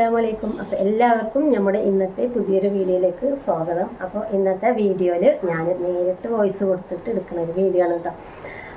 Hi friends അസ്സാം വലൈക്കും അപ്പോൾ എല്ലാവർക്കും നമ്മുടെ ഇന്നത്തെ പുതിയൊരു വീഡിയോയിലേക്ക് സ്വാഗതം. അപ്പോൾ ഇന്നത്തെ വീഡിയോയിൽ ഞാൻ നേരിട്ട് വോയിസ് കൊടുത്തിട്ട് എടുക്കുന്ന ഒരു വീഡിയോ ആണ് കേട്ടോ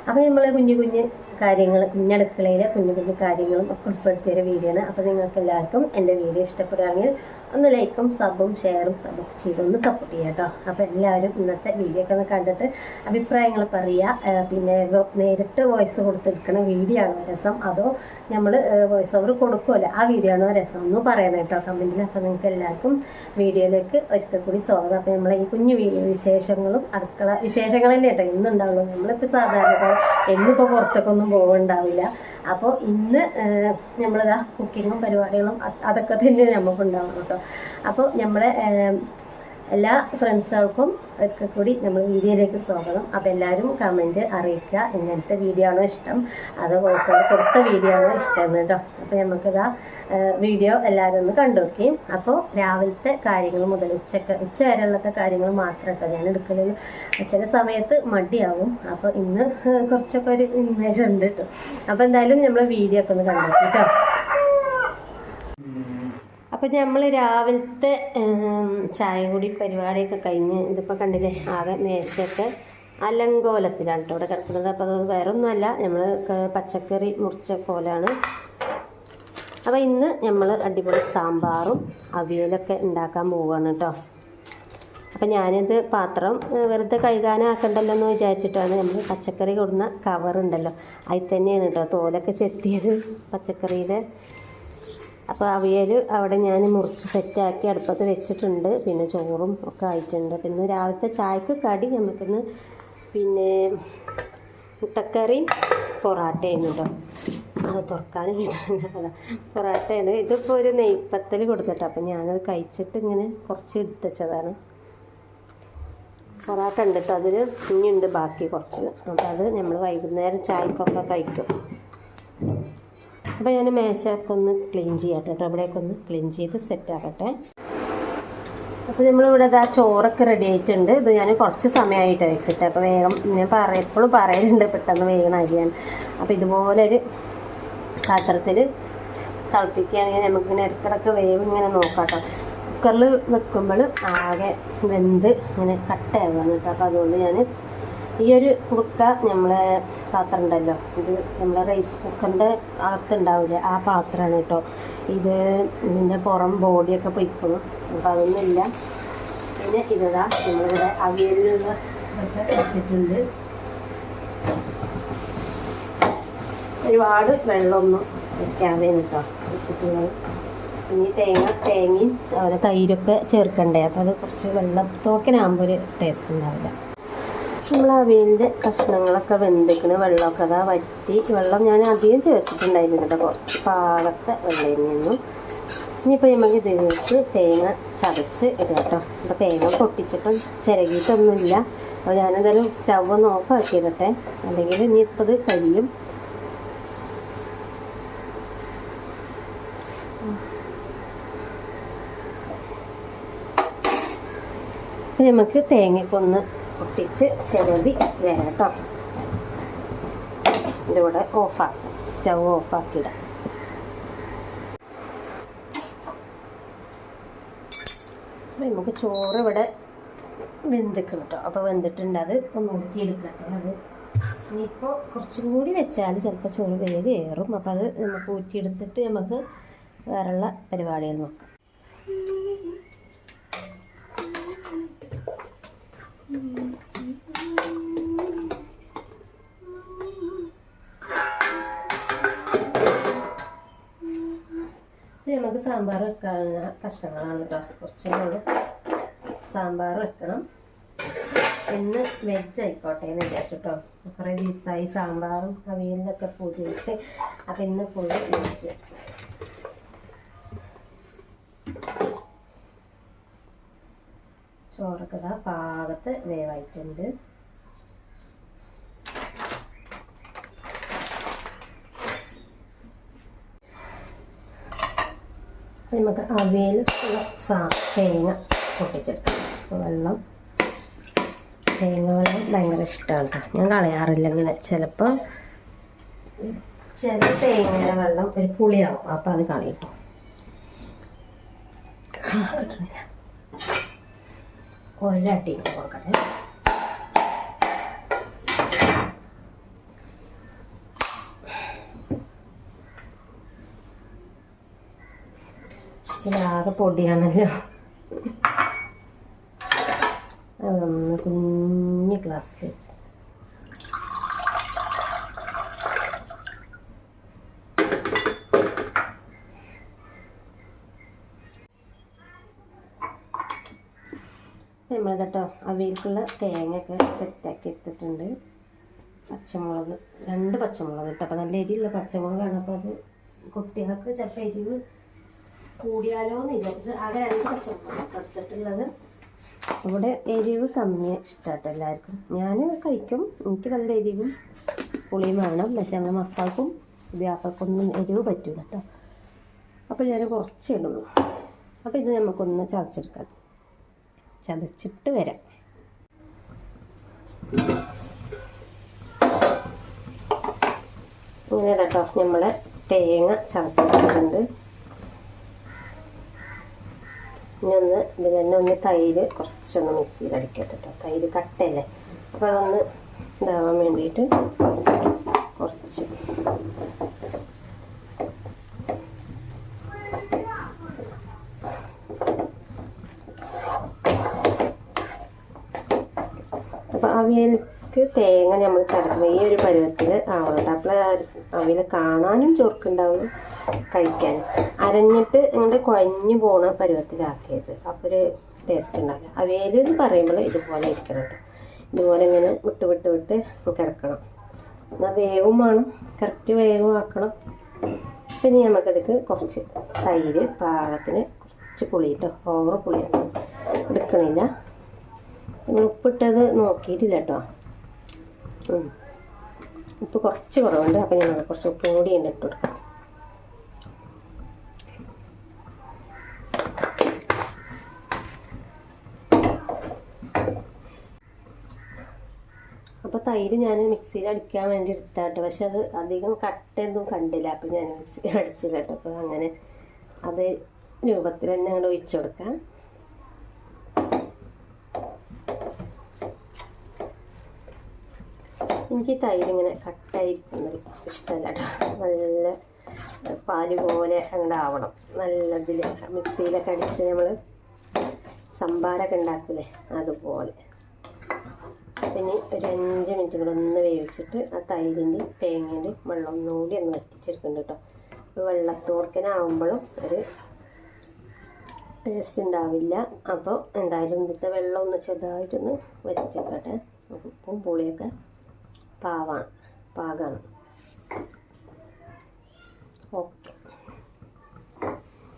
അപ്പോൾ നമ്മൾ കുഞ്ഞു കുഞ്ഞു കാര്യങ്ങൾ കുഞ്ഞടുക്കളയിലെ കുഞ്ഞു കുഞ്ഞു കാര്യങ്ങളും ഒക്കെ ഉൾപ്പെടുത്തിയൊരു വീഡിയോ ആണ്. അപ്പോൾ നിങ്ങൾക്ക് എല്ലാവർക്കും എന്റെ വീഡിയോ ഇഷ്ടപ്പെടുകയാണെങ്കിൽ ഒന്ന് ലൈക്കും സബും ഷെയറും സബും ചെയ്ത് ഒന്ന് സപ്പോർട്ട് ചെയ്യാം കേട്ടോ. അപ്പോൾ എല്ലാവരും ഇന്നത്തെ വീഡിയോ ഒക്കെ ഒന്ന് കണ്ടിട്ട് അഭിപ്രായങ്ങൾ പറയുക പിന്നെ നേരിട്ട് വോയിസ് കൊടുത്തിരിക്കുന്ന വീഡിയോ ആണോ രസം? അതോ നമ്മൾ വോയിസ് ഓവർ കൊടുക്കുമല്ലോ ആ വീഡിയോ ആണോ രസം? എന്ന് പറയണം കേട്ടോ കമന്റിൽ അപ്പോൾ നിങ്ങൾക്ക് എല്ലാവർക്കും വീഡിയോയിലേക്ക് ഒരിക്കൽ കൂടി സ്വാഗതം. അപ്പോൾ നമ്മളെ ഈ കുഞ്ഞു വീഡിയോ വിശേഷങ്ങളും അടുക്കള വിശേഷങ്ങൾ തന്നെ കേട്ടോ ഇന്നുണ്ടാവുള്ളൂ. നമ്മളിപ്പോൾ സാധാരണ എന്നിപ്പോൾ പുറത്തൊക്കെ ഒന്നും പോകണ്ടാവില്ല അപ്പോൾ ഇന്ന് നമ്മളിതാ കുക്കിങ്ങും പരിപാടികളും അത് അതൊക്കെ തന്നെ നമുക്കുണ്ടാവും കേട്ടോ അപ്പോൾ നമ്മളെ എല്ലാ ഫ്രണ്ട്സുകൾക്കും ഒരിക്കൽ കൂടി നമ്മൾ വീഡിയോയിലേക്ക് സ്വാഗതം. അപ്പോൾ എല്ലാവരും കമന്റ് അറിയിക്കുക. ഇങ്ങനത്തെ വീഡിയോ ആണോ ഇഷ്ടം? അതോ ഓവർ കൊടുത്ത വീഡിയോ ആണോ ഇഷ്ടം കേട്ടോ അപ്പോൾ നമുക്കിതാ വീഡിയോ എല്ലാവരും ഒന്ന് കണ്ടു നോക്കുകയും അപ്പോൾ രാവിലത്തെ കാര്യങ്ങൾ മുതൽ ഉച്ചയ്ക്ക് ഉച്ച വരെയുള്ളത്തെ കാര്യങ്ങൾ മാത്രം കേട്ടോ ഞാൻ എടുക്കലുള്ളൂ ചില സമയത്ത് മടിയാവും. അപ്പോൾ ഇന്ന് കുറച്ചൊക്കെ ഒരു ഇമേജ് ഉണ്ട് കേട്ടോ അപ്പോൾ എന്തായാലും നമ്മൾ വീഡിയോ ഒക്കെ ഒന്ന് കണ്ടു നോക്കി കേട്ടോ അപ്പം നമ്മൾ രാവിലത്തെ ചായ കൂടി പരിപാടിയൊക്കെ കഴിഞ്ഞ് ഇതിപ്പോൾ കണ്ടില്ലേ ആകെ മേശയൊക്കെ അലങ്കോലത്തിലാണ് കേട്ടോ ഇവിടെ കിടക്കുന്നത്. അപ്പോൾ അത് വേറെ ഒന്നുമല്ല നമ്മൾ പച്ചക്കറി മുറിച്ച കോലാണ്. അപ്പോൾ ഇന്ന് നമ്മൾ അടിപൊളി സാമ്പാറും അവിയലൊക്കെ ഉണ്ടാക്കാൻ പോവുകയാണ് കേട്ടോ അപ്പം ഞാനിത് പാത്രം വെറുതെ കഴുകാനാക്കണ്ടല്ലോ എന്ന് വിചാരിച്ചിട്ടാണ് നമ്മൾ പച്ചക്കറി കൊടുന്ന കവറുണ്ടല്ലോ. അതിൽ തന്നെയാണ് കേട്ടോ തോലൊക്കെ ചെത്തിയത് പച്ചക്കറിയിലെ. അപ്പോൾ അവിയൽ അവിടെ ഞാൻ മുറിച്ച് സെറ്റാക്കി അടുപ്പത്ത് വെച്ചിട്ടുണ്ട്. പിന്നെ ചോറും ഒക്കെ ആയിട്ടുണ്ട്. പിന്നെ രാവിലത്തെ ചായക്ക് കടി നമുക്കിന്ന് പിന്നെ മുട്ടക്കറി പൊറാട്ടയാണ് കേട്ടോ. അത് തുറക്കാനും കിട്ടുന്നില്ല പൊറാട്ടയാണ്. ഇതിപ്പോൾ ഒരു നെയ്പ്പത്തൽ കൊടുത്തിട്ടോ. അപ്പം ഞാനത് കഴിച്ചിട്ട് ഇങ്ങനെ കുറച്ച് എടുത്തച്ചതാണ് പൊറാട്ട ഉണ്ട് കേട്ടോ. അതിൽ ഇനിയുണ്ട് ബാക്കി കുറച്ച്. അപ്പോൾ അത് നമ്മൾ വൈകുന്നേരം ചായക്കൊക്കെ കഴിക്കും. അപ്പോൾ ഞാൻ മേശയൊക്കെ ഒന്ന് ക്ലീൻ ചെയ്യാം കേട്ടോ ഇവിടെയൊക്കെ ഒന്ന് ക്ലീൻ ചെയ്ത് സെറ്റ് ആക്കട്ടെ. അപ്പോൾ നമ്മളിവിടെ ഇതാ ചോറൊക്കെ റെഡി ആയിട്ടുണ്ട്. ഇത് ഞാൻ കുറച്ച് സമയമായിട്ട് വെച്ചിട്ട്. അപ്പോൾ വേഗം ഞാൻ പറ എപ്പോഴും പറയലുണ്ട് പെട്ടെന്ന് വേഗം അരിയാൻ. അപ്പോൾ ഇതുപോലെ ഒരു പാത്രത്തിൽ തിളപ്പിക്കുകയാണെങ്കിൽ നമുക്കിങ്ങനെ ഇടയ്ക്കിടയ്ക്ക് വേവ് ഇങ്ങനെ നോക്കാം കേട്ടോ കുക്കറിൽ വെക്കുമ്പോൾ ആകെ വെന്ത് ഇങ്ങനെ കട്ടയാവുകയാണ് കേട്ടോ അപ്പോൾ അതുകൊണ്ട് ഞാൻ ഈ ഒരു കുറുക്ക നമ്മളെ പാത്രം ഉണ്ടല്ലോ ഇത് നമ്മളെ റൈസ് കുക്കറിന്റെ അകത്തുണ്ടാവില്ലേ ആ പാത്രമാണ് കേട്ടോ ഇത് ഇതിന്റെ പുറം ബോഡിയൊക്കെ പൊയ്ക്കണം അപ്പം അതൊന്നുമില്ല. പിന്നെ ഇതാ നമ്മളിവിടെ അവിയലിലുള്ള ഇതൊക്കെ വെച്ചിട്ടുണ്ട്. ഒരുപാട് വെള്ളമൊന്നും വെക്കാതെ കേട്ടോ വെച്ചിട്ടുള്ളത്. ഇനി തേങ്ങ തേങ്ങയും അതുപോലെ തൈരൊക്കെ ചേർക്കണ്ടേ? അപ്പോൾ അത് കുറച്ച് വെള്ളത്തോക്കിനാകുമ്പോൾ ഒരു ടേസ്റ്റ് ഉണ്ടാവില്ല. നമ്മൾ അവിയലിന്റെ കഷ്ണങ്ങളൊക്കെ വെന്തിക്കണ് വെള്ളമൊക്കെ അതാ വറ്റി വെള്ളം ഞാൻ അധികം ചേർത്തിട്ടുണ്ടായിരുന്നു കേട്ടോ. കുറച്ച് പാകത്തെ വെള്ളം നിന്നും ഇനിയിപ്പോൾ നമുക്ക് ഇതിലേക്ക് തേങ്ങ ചതച്ച് ഇടുക കേട്ടോ. അപ്പോൾ തേങ്ങ പൊട്ടിച്ചിട്ടും ചിരകിയിട്ടൊന്നുമില്ല. അപ്പോൾ ഞാനെന്തായാലും സ്റ്റവ് ഒന്ന് ഓഫ് ആക്കിയിടട്ടെ. അല്ലെങ്കിൽ ഇനിയിപ്പോൾ ഇത് കരിയും അപ്പം നമുക്ക് തേങ്ങയ്ക്കൊന്ന് പൊട്ടിച്ച് ചിലവി വരാം കേട്ടോ. ഇതിവിടെ ഓഫാക്കും. സ്റ്റൗ ഓഫാക്കിയിടാം നമുക്ക് ചോറ് ഇവിടെ വെന്തിക്കണം കേട്ടോ. അപ്പോൾ വെന്തിട്ടുണ്ട് അത് ഒന്ന് ഊറ്റിയെടുക്കട്ടെ അത് ഇനിയിപ്പോൾ കുറച്ചും കൂടി വെച്ചാൽ ചിലപ്പോൾ ചോറ് വേഗം ഏറും അപ്പോൾ അത് നമുക്ക് ഊറ്റിയെടുത്തിട്ട് നമുക്ക് വേറെയുള്ള പരിപാടികൾ നോക്കാം ഇത് നമുക്ക് സാമ്പാർ വെക്കാനുള്ള കഷ്ണങ്ങളാണ് കേട്ടോ. കുറച്ചും കൂടെ സാമ്പാർ വെക്കണം. ഇന്ന് വെജ് ആയിക്കോട്ടെ എന്ന് വിചാരിച്ചിട്ടോ കുറേ ദിവസമായി സാമ്പാറും അവിയലിനൊക്കെ വെച്ച് അപ്പം ഇന്ന് ഫുള്ള് വെജ് ചോറൊക്കെ ഇതാ പാകത്ത് വേവായിട്ടുണ്ട്. നമുക്ക് അവിയൽ സാ തേങ്ങ പൊട്ടിച്ചെടുക്കാം. വെള്ളം. തേങ്ങ വെള്ളം ഭയങ്കര ഇഷ്ടമാണ് കേട്ടോ ഞാൻ കളയാറില്ല ഇങ്ങനെ. ചിലപ്പോൾ ചില തേങ്ങയുടെ വെള്ളം ഒരു പുളിയാവും. അപ്പോൾ അത് കളയിട്ടു ഒരട്ടി കൊടുക്കട്ടെ. ഇതിലാകെ പൊടിയാണല്ലോ. കുഞ്ഞ് ഗ്ലാസ്സിൽ വെച്ച്. നമ്മൾ കേട്ടോ അവയിലേക്കുള്ള തേങ്ങയൊക്കെ സെറ്റാക്കി എടുത്തിട്ടുണ്ട്. പച്ചമുളക് രണ്ട് പച്ചമുളക് കേട്ടോ അപ്പോൾ നല്ല എരിയുള്ള പച്ചമുളകാണ്. അപ്പോൾ അത് കുട്ടികൾക്ക് ചിലപ്പോൾ എരിവ് കൂടിയാലോ എന്ന് വിചാരിച്ചിട്ട് ആകെ രണ്ട് പച്ചമുളക് എടുത്തിട്ടുള്ളത്. ഇവിടെ എരിവ് കമ്മി ഇഷ്ടമാട്ടോ എല്ലാവർക്കും. ഞാൻ കഴിക്കും. എനിക്ക് നല്ല എരിവും പുളിയും വേണം. പക്ഷേ നമ്മുടെ മക്കൾക്കും വ്യാപകർക്കൊന്നും എരിവ് പറ്റൂല കേട്ടോ അപ്പോൾ ഞാൻ കുറച്ചേ ഉള്ളൂ അപ്പോൾ ഇത് നമുക്കൊന്ന് ചതച്ചെടുക്കാം. ചതച്ചിട്ട് വരാം. ഇങ്ങനെ കേട്ടോ നമ്മൾ തേങ്ങ ചതച്ചിട്ടുണ്ട്. ഇനി ഒന്ന് ഇത് തന്നെ ഒന്ന് തൈര് കുറച്ചൊന്ന് മിക്സിയിൽ അടിക്കട്ടെ കേട്ടോ. തൈര് കട്ടയല്ലേ? അപ്പോൾ അതൊന്ന് ഇതാവാൻ വേണ്ടിയിട്ട് കുറച്ച് അപ്പോൾ അവിയൽക്ക് തേങ്ങ നമ്മൾ ചേർക്കുമ്പോൾ ഈ ഒരു പരുവത്തിൽ ആവണം അപ്പോൾ അവിയൽ കാണാനും ചൊറുക്കുണ്ടാവും കഴിക്കാൻ അരഞ്ഞിട്ട് അങ്ങോട്ട് കുഴഞ്ഞു പോണ പരുവത്തിലാക്കിയത്. അപ്പോൾ ഒരു ടേസ്റ്റ് ഉണ്ടാവില്ല. അവിയൽ എന്ന് പറയുമ്പോൾ ഇതുപോലെ ഇരിക്കണം ഇതുപോലെ ഇങ്ങനെ വിട്ട് വിട്ട് വിട്ട് കിടക്കണം. എന്നാൽ വേവും വേണം. കറക്റ്റ് വേവും ആക്കണം. പിന്നെ നമുക്കതിക്ക് കുറച്ച് തൈര് പാകത്തിന് കുറച്ച് പുളി കേട്ടോ ഓവർ പുളിയൊന്നും എടുക്കണില്ല. ഉപ്പിട്ടത് നോക്കിയിട്ടില്ല കേട്ടോ. ഉപ്പ് കുറച്ച് കുറവുണ്ട്. അപ്പം ഞങ്ങൾ കുറച്ച് ഉപ്പ് കൂടി ഉണ്ട് ഇട്ട് കൊടുക്കാം. അപ്പോൾ തൈര് ഞാൻ മിക്സിയിൽ അടിക്കാൻ വേണ്ടി എടുത്താട്ടോ പക്ഷെ അത് അധികം കട്ടയൊന്നും കണ്ടില്ല. അപ്പം ഞാൻ മിക്സിയിൽ അടിച്ചില്ല കേട്ടോ. അപ്പോൾ അങ്ങനെ അത് രൂപത്തിൽ തന്നെ അങ്ങോട്ട് ഒഴിച്ചു കൊടുക്കാം. എനിക്ക് തൈര് ഇങ്ങനെ കട്ടായിരിക്കുന്നത്. ഇഷ്ടമല്ല കേട്ടോ നല്ല പാൽ പോലെ അങ്ങോട്ട് ആവണം. നല്ല ഇതിൽ മിക്സിയിലൊക്കെ അടിച്ചിട്ട് നമ്മൾ സംഭാരമൊക്കെ ഉണ്ടാക്കില്ലേ അതുപോലെ. പിന്നെ ഒരു അഞ്ച് മിനിറ്റ് കൂടെ ഒന്ന് വേവിച്ചിട്ട് ആ തൈരിന്റെ തേങ്ങേന്റെ വെള്ളം ഒന്നുകൂടി ഒന്ന് വറ്റിച്ചെടുക്കുന്നുണ്ട് കേട്ടോ. വെള്ളത്തോർക്കനാവുമ്പോഴും ഒരു ടേസ്റ്റ് ഉണ്ടാവില്ല. അപ്പോൾ എന്തായാലും ഇന്നത്തെ വെള്ളം ഒന്ന് ചെറുതായിട്ടൊന്ന് വറ്റിച്ചേക്കട്ടെ ഉപ്പും പുളിയൊക്കെ പാവാണ് പാകാണ്. ഓക്കെ.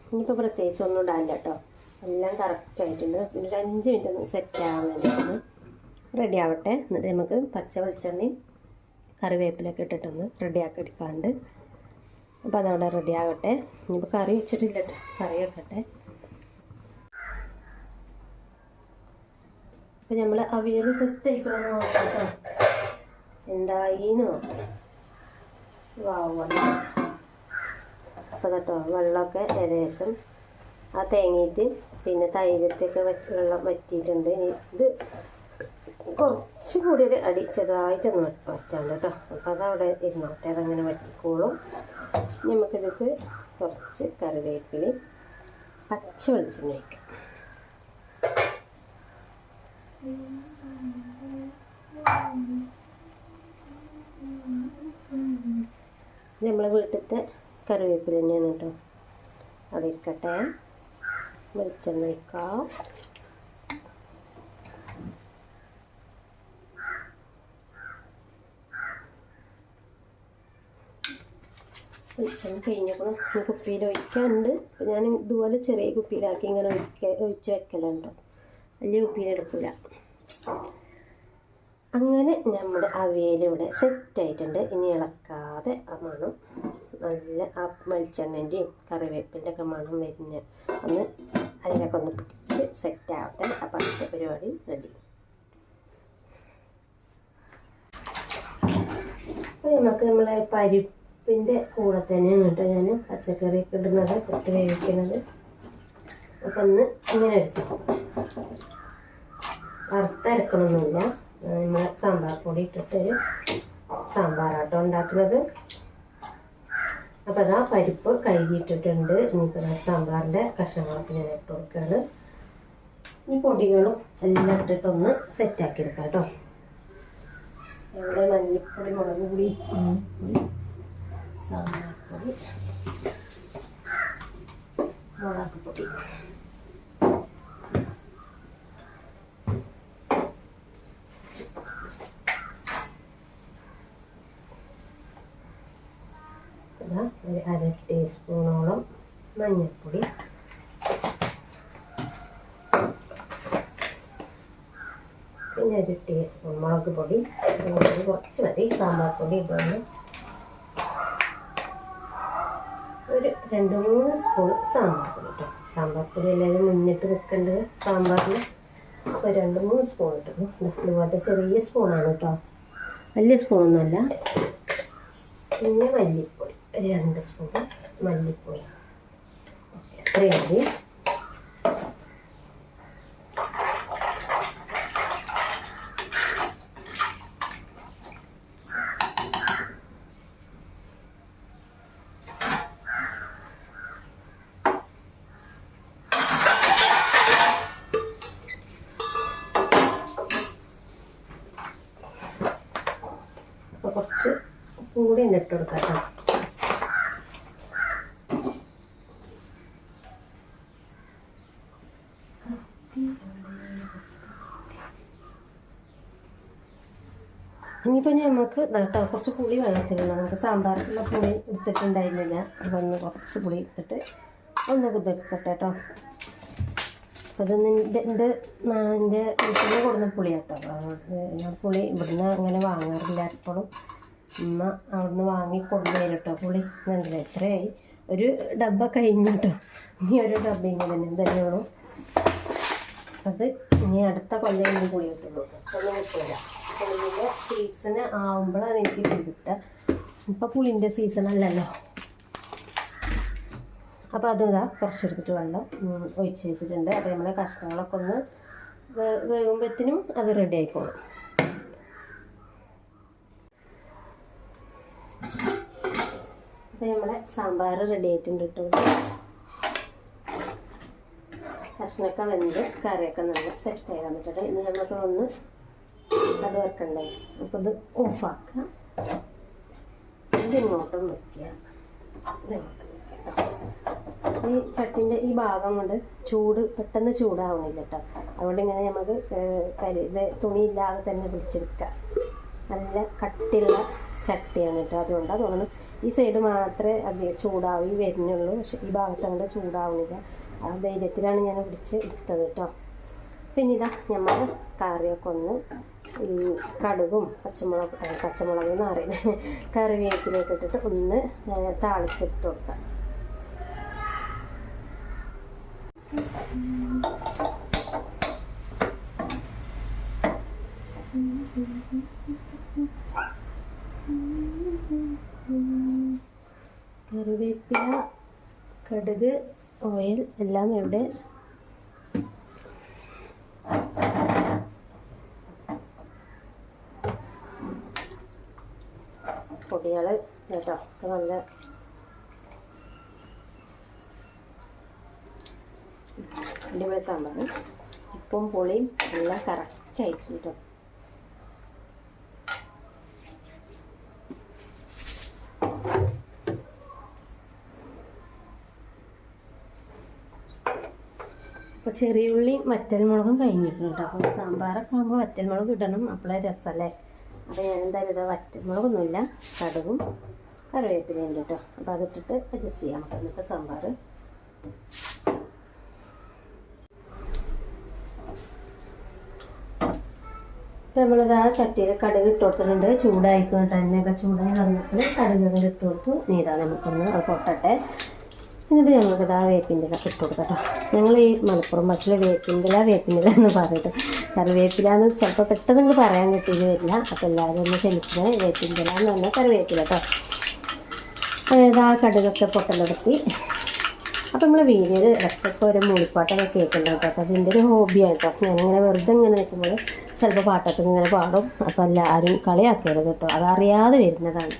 ഇനിയിപ്പോൾ പ്രത്യേകിച്ച് ഒന്നും ഇടാനില്ല കേട്ടോ എല്ലാം കറക്റ്റ് ആയിട്ടുണ്ട്. പിന്നെ ഒരു അഞ്ച് മിനിറ്റ് ഒന്ന് സെറ്റ് ആവാൻ വേണ്ടിയിട്ടൊന്ന് റെഡി ആവട്ടെ. എന്നിട്ട് നമുക്ക് പച്ച വെളിച്ചെണ്ണയും കറിവേപ്പിലൊക്കെ ഇട്ടിട്ടൊന്ന് റെഡിയാക്കി എടുക്കാണ്ട്. അപ്പോൾ അതവിടെ റെഡി ആകട്ടെ. ഇനിയിപ്പോൾ കറി വെച്ചിട്ടില്ല കേട്ടോ കറി വെക്കട്ടെ. അപ്പം നമ്മൾ അവിയൽ സെറ്റ് ആയിക്കോളാം നോക്കാം എന്തായിന്ന് നോക്കാം വാവ് അപ്പോൾ കേട്ടോ വെള്ളമൊക്കെ ഏകദേശം ആ തേങ്ങയിട്ട് പിന്നെ തൈരത്തൊക്കെ വെള്ളം വറ്റിയിട്ടുണ്ട്. ഇത് കുറച്ച് കൂടി ഒരു അടി ചെറുതായിട്ടൊന്ന് വറ്റാണ്ട് കേട്ടോ. അപ്പോൾ അതവിടെ ഇരുന്നോട്ടെ അതങ്ങനെ വറ്റിക്കോളും. നമുക്കിതൊക്കെ കുറച്ച് കറിവേപ്പിലയും പച്ച വെളിച്ചെണ്ണ നമ്മളെ വീട്ടിലത്തെ കറിവേപ്പില തന്നെയാണ് കേട്ടോ. അതിരിക്കട്ടെ വെളിച്ചെണ്ണ ഒഴിക്കാം. വെളിച്ചെണ്ണ കഴിഞ്ഞപ്പോൾ കുപ്പിയിൽ ഒഴിക്കാറുണ്ട്. അപ്പോൾ ഞാൻ ഇതുപോലെ ചെറിയ കുപ്പിയിലാക്കി ഇങ്ങനെ ഒഴിക്ക ഒഴിച്ച് വെക്കലുണ്ടോ വലിയ കുപ്പിയിൽ എടുക്കില്ല. അങ്ങനെ നമ്മുടെ അവിയൽ സെറ്റായിട്ടുണ്ട് ഇനി ആയിട്ടുണ്ട് ആ മണം നല്ല ആ വെളിച്ചെണ്ണന്റെയും കറിവേപ്പിന്റെ ഒക്കെ മണം വരുന്ന ഒന്ന് അതിനൊക്കെ ഒന്ന് പിടിച്ച് സെറ്റ് ആവട്ടെ. അപ്പം അടുത്ത പരിപാടി റെഡി നമുക്ക് നമ്മളെ പരിപ്പിന്റെ കൂടെ തന്നെയാണ് കേട്ടോ ഞാൻ പച്ചക്കറിയൊക്കെ ഇടുന്നത് ഇട്ട് വേവിക്കുന്നത്. അപ്പം ഒന്ന് ഇങ്ങനെ അടിച്ചു വറുത്തരക്കണമൊന്നുമില്ല നമ്മൾ സാമ്പാർ പൊടി ഇട്ടിട്ടൊരു സാമ്പാറാട്ടോ ഉണ്ടാക്കുന്നത്. അതാ പരിപ്പ് കഴുകിയിട്ടിട്ടുണ്ട്. ഇനിയിപ്പോൾ സാമ്പാറിന്റെ കഷ്ണങ്ങളൊക്കെ ഞാൻ ഇട്ട് കൊടുക്കുകയാണ് ഈ പൊടികളും എല്ലാം ഇട്ടിട്ടൊന്ന് സെറ്റാക്കി എടുക്കാം കേട്ടോ. ഇവിടെ മല്ലിപ്പൊടി മുളക് പൊടി മഞ്ഞൾപ്പൊടി സാമ്പാർ പൊടി മുളക് പൊടി ഇതാ ഒരു അര ടീസ്പൂണോളം മഞ്ഞൾപ്പൊടി പിന്നെ ഒരു ടീസ്പൂൺ മുളക് പൊടി. മുളക് കുറച്ച് മതി. സാമ്പാർ പൊടി ഇടുന്നു ഒരു രണ്ട് മൂന്ന് സ്പൂൺ സാമ്പാർ പൊടി കേട്ടോ സാമ്പാർ പൊടി എല്ലാവരും മുന്നിട്ട് വെക്കേണ്ടത്? സാമ്പാറിന് അപ്പോൾ രണ്ട് മൂന്ന് സ്പൂൺ ഇട്ടു. ഇതുപോലത്തെ ചെറിയ സ്പൂണാണ് കേട്ടോ. വലിയ സ്പൂണൊന്നുമല്ല പിന്നെ മല്ലിപ്പൊടി. ഒരു രണ്ട് സ്പൂൺ മല്ലിപ്പൊടി. escrever ഇനിയിപ്പോൾ നമുക്ക് കേട്ടോ കുറച്ച് പുളി വെള്ളത്തിലുണ്ട് നമുക്ക് സാമ്പാറിലുള്ള പുളി എടുത്തിട്ടുണ്ടായിരുന്നില്ല. അപ്പോൾ ഒന്ന് കുറച്ച് പുളി എടുത്തിട്ട് ഒന്ന് കുതിർക്കട്ടെ കേട്ടോ. അപ്പോൾ ഇത് നിന്റെ എന്റെ എന്റെ വീട്ടിൽ കൊടുന്ന പുളിയാട്ടോ. അതുകൊണ്ട് ഞാൻ പുളി ഇവിടുന്ന് അങ്ങനെ വാങ്ങാറില്ല എപ്പോഴും. ഉമ്മ അവിടുന്ന് വാങ്ങി കൊണ്ടുവരും കേട്ടോ പുളി. നല്ല എത്രയായി ഒരു ഡബ്ബ കഴിഞ്ഞു കേട്ടോ. ഇനി ഒരു ഡബ്ബ ഇങ്ങനെ തന്നെ തന്നെയുള്ളൂ അത് ഇനി അടുത്ത കൊല്ലം പുളി കിട്ടുള്ളൂ ഒന്നും കിട്ടില്ല സീസൺ ആവുമ്പോഴാണ് എനിക്ക് പുളി കിട്ടുക. ഇപ്പം സീസൺ അല്ലല്ലോ. അപ്പോൾ അതും ഇതാ കുറച്ചെടുത്തിട്ട് വെള്ളം ഒഴിച്ച് വെച്ചിട്ടുണ്ട്. അപ്പോൾ നമ്മളെ കഷ്ണങ്ങളൊക്കെ ഒന്ന് വേകുമ്പോഴത്തേനും അത് റെഡി ആയിക്കോളും. അപ്പോൾ നമ്മളെ സാമ്പാർ റെഡി ആയിട്ടുണ്ട് കേട്ടോ. കഷ്ണമൊക്കെ വെന്ത് കറിയൊക്കെ നല്ല സെറ്റായി വന്നിട്ടുണ്ട്. ഇനി നമുക്ക് ഒന്ന് അത് വെക്കണ്ടേ? അപ്പോൾ ഇത് ഓഫാക്കാം ഇതിങ്ങോട്ടും വെക്കുക. ഈ ചട്ടിന്റെ ഈ ഭാഗം കൊണ്ട് ചൂട് പെട്ടെന്ന് ചൂടാവണില്ല കേട്ടോ. അതുകൊണ്ട് ഇങ്ങനെ നമുക്ക് കരി ഇത് തുണിയില്ലാതെ തന്നെ പിടിച്ചെടുക്കാം നല്ല കട്ടിയുള്ള ചട്ടിയാണ് കേട്ടോ. അതുകൊണ്ട് തോന്നുന്നു ഈ സൈഡ് മാത്രമേ അധികം ചൂടാവി വരുന്നുള്ളൂ. പക്ഷെ ഈ ഭാഗത്ത് അങ്ങോട്ട് ചൂടാവണില്ല. ആ ധൈര്യത്തിലാണ് ഞാൻ പിടിച്ച് എടുത്തത് കേട്ടോ. പിന്നെ ഇതാ നമ്മൾ കറിയൊക്കെ ഒന്ന് കടുകും പച്ചമുളക് പച്ചമുളക് എന്ന് പറയുന്നത് കറിവേപ്പിലേക്ക് ഇട്ടിട്ട് ഒന്ന് താളിച്ചെടുത്ത് കൊടുക്കാം. കറിവേപ്പില കടുക് ഓയിൽ എല്ലാം ഇവിടെ പൊടികൾ കേട്ടോ നല്ല അടിപൊളി സാമ്പാർ ഉപ്പും പുളിയും എല്ലാം കറക്റ്റ് അയച്ചു കേട്ടോ. അപ്പോൾ ഉള്ളിയും വറ്റൽമുളകും കഴിഞ്ഞിട്ടുണ്ട് അപ്പോൾ സാമ്പാറൊക്കെ ആകുമ്പോൾ വറ്റൽമുളക് ഇടണം. അപ്പോഴേ രസമല്ലേ അപ്പോൾ ഞാൻ എന്തായാലും ഇത് വറ്റൽമുളകൊന്നുമില്ല കടുകും കറിവേപ്പിലയും ഉണ്ട് കേട്ടോ. അപ്പോൾ അതിട്ടിട്ട് അഡ്ജസ്റ്റ് ചെയ്യാം. നമുക്ക് ഇന്നത്തെ സാമ്പാർ ഇപ്പം നമ്മളിത് ആ ചട്ടിയിൽ കടുക് ഇട്ട് കൊടുത്തിട്ടുണ്ട്. ചൂടായിക്കുന്ന ടൈമിലൊക്കെ ചൂടായി വന്നപ്പോൾ കടുകൊക്കെ ഇട്ട് കൊടുത്തു. നീതാ നമുക്കൊന്ന് അത് പൊട്ടട്ടെ. എന്നിട്ട് ഞങ്ങൾക്ക് ആ വേപ്പിന്റെ ഇല ഇട്ട് കൊടുക്കാം കേട്ടോ. ഞങ്ങൾ ഈ മലപ്പുറം ഭാഷയിൽ വേപ്പിന്റെ ഇല വേപ്പിന്റെ ഇല എന്ന് പറയട്ടെ കറിവേപ്പില എന്ന് ചിലപ്പോൾ പെട്ടെന്ന് നിങ്ങൾ പറയാൻ കിട്ടിയെന്ന് വരില്ല. അപ്പോൾ എല്ലാവരും ഒന്ന് ക്ഷമിക്കണേ. വേപ്പിന്റെ ഇല എന്ന് പറഞ്ഞാൽ കറിവേപ്പില കേട്ടോ. അതായത് ആ കടുകൊക്കെ പൊട്ടലെടുത്തി അപ്പോൾ നമ്മൾ വീഡിയോയിൽ ഇടയ്ക്കൊക്കെ ഒരു മൂളിപ്പാട്ടൊക്കെ കേൾക്കുന്നുണ്ട് കേട്ടോ. അപ്പോൾ അതിന്റെ ഒരു ഹോബിയാണ് കേട്ടോ. ഞാനിങ്ങനെ വെറുതെ ഇങ്ങനെ നിൽക്കുമ്പോൾ ചിലപ്പോൾ പാട്ടൊക്കെ ഇങ്ങനെ പാടും. അപ്പോൾ എല്ലാവരും കളിയാക്കരുത് കേട്ടോ. അതറിയാതെ വരുന്നതാണ്.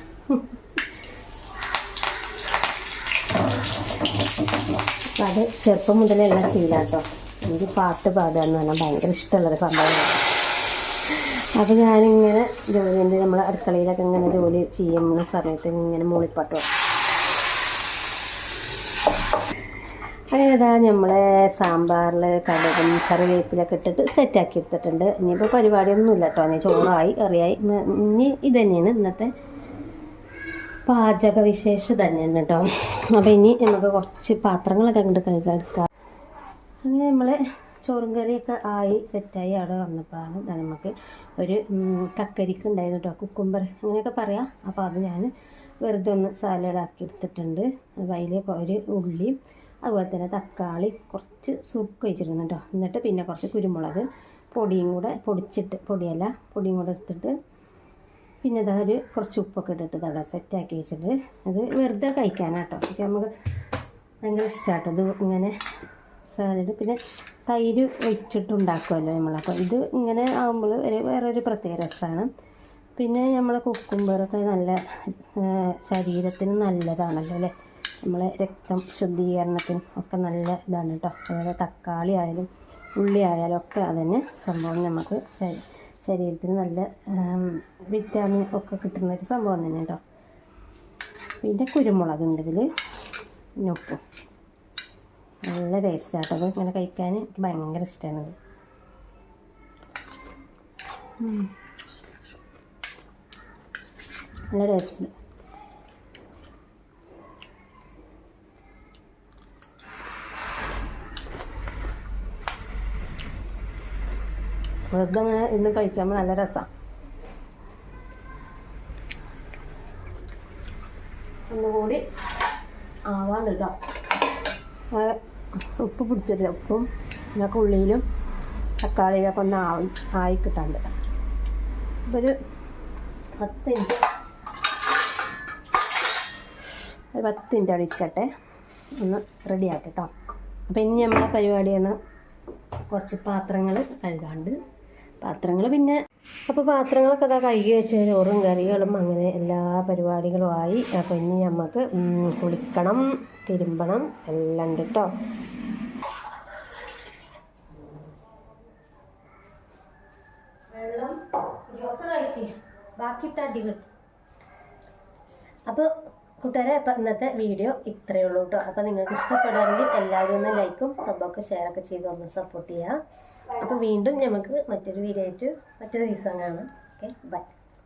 അത് ചെറുപ്പം മുതലേ എല്ലാം ശീലാട്ടോ. എനിക്ക് പാട്ട് പാടുക എന്ന് പറഞ്ഞാൽ ഭയങ്കര ഇഷ്ടമുള്ളൊരു സംഭവമാണ്. അപ്പോൾ ഞാനിങ്ങനെ ജോലി ചെയ്ത് നമ്മൾ അടുക്കളയിലൊക്കെ ഇങ്ങനെ ജോലി ചെയ്യുന്ന സമയത്ത് ഇങ്ങനെ മൂളിപ്പാട്ട് പാടും. അങ്ങനെ നമ്മളെ സാമ്പാറിൽ കടകും കറിവേപ്പിലൊക്കെ ഇട്ടിട്ട് സെറ്റാക്കി എടുത്തിട്ടുണ്ട്. ഇനിയിപ്പോൾ പരിപാടിയൊന്നുമില്ല കേട്ടോ. ഇനി ചോറായി കറിയായി. ഇനി ഇത് തന്നെയാണ് ഇന്നത്തെ പാചക വിശേഷം തന്നെയാണ് കേട്ടോ. അപ്പോൾ ഇനി നമുക്ക് കുറച്ച് പാത്രങ്ങളൊക്കെ കണ്ട് കഴുകാൻ അങ്ങനെ നമ്മൾ ചോറും കറിയൊക്കെ ആയി സെറ്റായി അവിടെ വന്നപ്പോഴാണ് നമുക്ക് ഒരു കക്കരിക്ക് ഉണ്ടായിരുന്നു കേട്ടോ കുക്കുംബർ അങ്ങനെയൊക്കെ പറയാം. അപ്പോൾ അത് ഞാൻ വെറുതെ ഒന്ന് സാലഡ് ആക്കി എടുത്തിട്ടുണ്ട്. അപ്പോൾ ഒരു ഉള്ളിയും അതുപോലെ തന്നെ തക്കാളി കുറച്ച് സൂപ്പ് കഴിച്ചിരുന്നു കേട്ടോ. എന്നിട്ട് പിന്നെ കുറച്ച് കുരുമുളക് പൊടിയും കൂടെ പൊടിച്ചിട്ട് പൊടിയല്ല പൊടിയും കൂടെ എടുത്തിട്ട് പിന്നെ ഇതാ ഒരു കുറച്ച് ഉപ്പൊക്കെ ഇട്ടിട്ട് ഇതാ സെറ്റാക്കി വെച്ചിട്ട് അത് വെറുതെ കഴിക്കാനാട്ടോ. എനിക്ക് നമുക്ക് ഭയങ്കര ഇഷ്ടമാട്ടോ ഇത് ഇങ്ങനെ സാലഡ് പിന്നെ തൈര് വെച്ചിട്ടുണ്ടാക്കുമല്ലോ നമ്മളപ്പോൾ ഇത് ഇങ്ങനെ ആകുമ്പോൾ ഒരു വേറൊരു പ്രത്യേക രസമാണ്. പിന്നെ നമ്മളെ കുക്കുംബറൊക്കെ നല്ല ശരീരത്തിന് നല്ലതാണല്ലോ അല്ലേ? നമ്മളെ രക്തം ശുദ്ധീകരണത്തിനും ഒക്കെ നല്ല ഇതാണ് കേട്ടോ അതായത് തക്കാളി ആയാലും ഉള്ളി ആയാലും ഒക്കെ അതന്നെ സംഭവം നമുക്ക് ശരീ ശരീരത്തിന് നല്ല വിറ്റാമിൻ ഒക്കെ കിട്ടുന്ന ഒരു സംഭവം തന്നെ കേട്ടോ പിന്നെ കുരുമുളക് ഉണ്ട് ഇതിൽ പിന്നെ ഉപ്പും. നല്ല ടേസ്റ്റ് ആട്ടോ അത് ഇങ്ങനെ കഴിക്കാൻ എനിക്ക് ഭയങ്കര ഇഷ്ടമാണ് നല്ല ടേസ്റ്റ് വെറുതെ അങ്ങനെ ഇന്ന് കഴിക്കുമ്പോൾ നല്ല രസമാണ് ഒന്നുകൂടി ആവാണ്ട് കേട്ടോ ഉപ്പ് പിടിച്ചിട്ടില്ല. ഉപ്പും ഇതൊക്കെ ഉള്ളിയിലും തക്കാളിയിലൊക്കെ ഒന്ന് ആയി ആയി കിട്ടാണ്ട് അപ്പോൾ ഒരു പത്ത് ഒരു പത്ത് മിനിറ്റ് അവിടെ ഇരിക്കട്ടെ. ഒന്ന് റെഡിയാക്കി കേട്ടോ അപ്പോൾ ഇനി നമ്മളെ പരിപാടിയാണ് കുറച്ച് പാത്രങ്ങൾ കഴുകാണ്ട് പാത്രങ്ങൾ പിന്നെ അപ്പോൾ പാത്രങ്ങളൊക്കെ അതാ കഴുകി വെച്ച് ചോറും കറികളും അങ്ങനെ എല്ലാ പരിപാടികളും ആയി. അപ്പോൾ ഇനി നമുക്ക് കുളിക്കണം തിരുമ്പണം എല്ലാം ഉണ്ട് കേട്ടോ വെള്ളം കഴിക്കുക ബാക്കി തടി കിട്ടും. അപ്പോൾ കൂട്ടുകാരെ അപ്പം ഇന്നത്തെ വീഡിയോ ഇത്രയേ ഉള്ളൂ കേട്ടോ അപ്പോൾ നിങ്ങൾക്ക് ഇഷ്ടപ്പെടുകയാണെങ്കിൽ എല്ലാവരും ഒന്ന് ലൈക്കും സബ്ബൊക്കെ ഷെയർ ഒക്കെ ചെയ്ത് ഒന്ന് സപ്പോർട്ട് ചെയ്യുക അപ്പോൾ വീണ്ടും നമുക്ക് മറ്റൊരു വീഡിയോ ആയിട്ട് മറ്റൊരു ദിവസം കാണാം. Okay bye